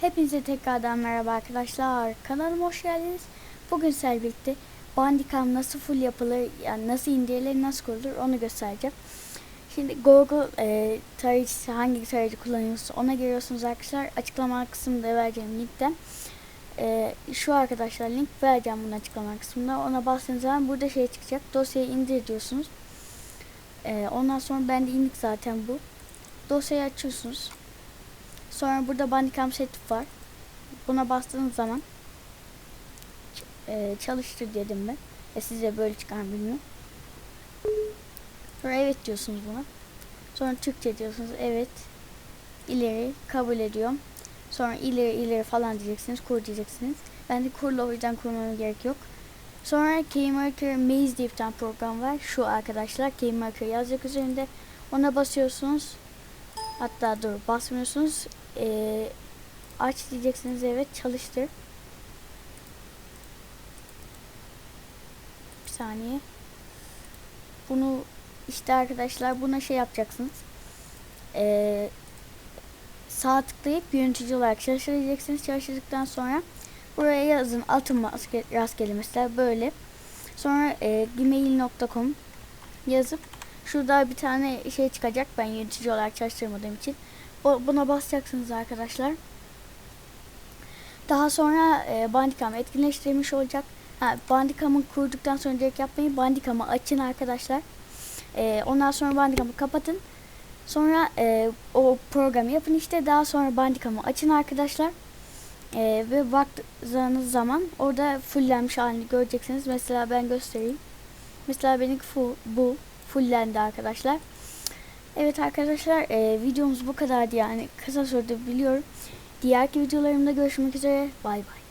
Hepinize tekrardan merhaba arkadaşlar. Kanalıma hoş geldiniz. Bugün sizlerle birlikte Bandicam nasıl full yapılır, yani nasıl indirilir, nasıl kurulur onu göstereceğim. Şimdi Google e, tarayıcısı hangi tarayıcı kullanıyorsa ona giriyorsunuz arkadaşlar. Açıklama kısmında vereceğim linkten. E, şu arkadaşlar link vereceğim bunun açıklama kısmında. Ona bastığınız zaman burada şey çıkacak. Dosyayı indir diyorsunuz. E, ondan sonra bende indik zaten bu. Dosyayı açıyorsunuz. Sonra burada Bandicam set var. Buna bastığınız zaman e, çalıştır dedim ben. E size böyle çıkar bilmiyorum. Sonra evet diyorsunuz buna. Sonra Türkçe diyorsunuz. Evet. İleri kabul ediyorum. Sonra ileri ileri falan diyeceksiniz. Kur diyeceksiniz. Ben de kurla o yüzden kurmama gerek yok. Sonra KeyMaker Maze diye bir tane program var. Şu arkadaşlar KeyMaker yazacak üzerinde. Ona basıyorsunuz. Hatta dur basmıyorsunuz. Ee, aç diyeceksiniz evet çalıştır. Bir saniye. Bunu işte arkadaşlar buna şey yapacaksınız. Ee, sağ tıklayıp yönetici olarak çalıştıracaksınız. Çalıştırdıktan sonra buraya yazın altın maske, rastgele mesela böyle. Sonra e, gmail.com yazıp şurada bir tane şey çıkacak ben yönetici olarak çalıştırmadığım için. O, buna basacaksınız arkadaşlar. Daha sonra e, Bandicam etkinleştirilmiş olacak. Ha, Bandicam'ı kurduktan sonra direkt yapmayın. Bandicam'ı açın arkadaşlar. E, ondan sonra Bandicam'ı kapatın. Sonra e, o programı yapın işte. Daha sonra Bandicam'ı açın arkadaşlar. E, ve baktığınız zaman orada fulllenmiş halini göreceksiniz. Mesela ben göstereyim. Mesela benim full, bu fullendi arkadaşlar. Evet arkadaşlar e, videomuz bu kadardı yani kısa sürdü biliyorum. Diğerki videolarımda görüşmek üzere. Bay bay.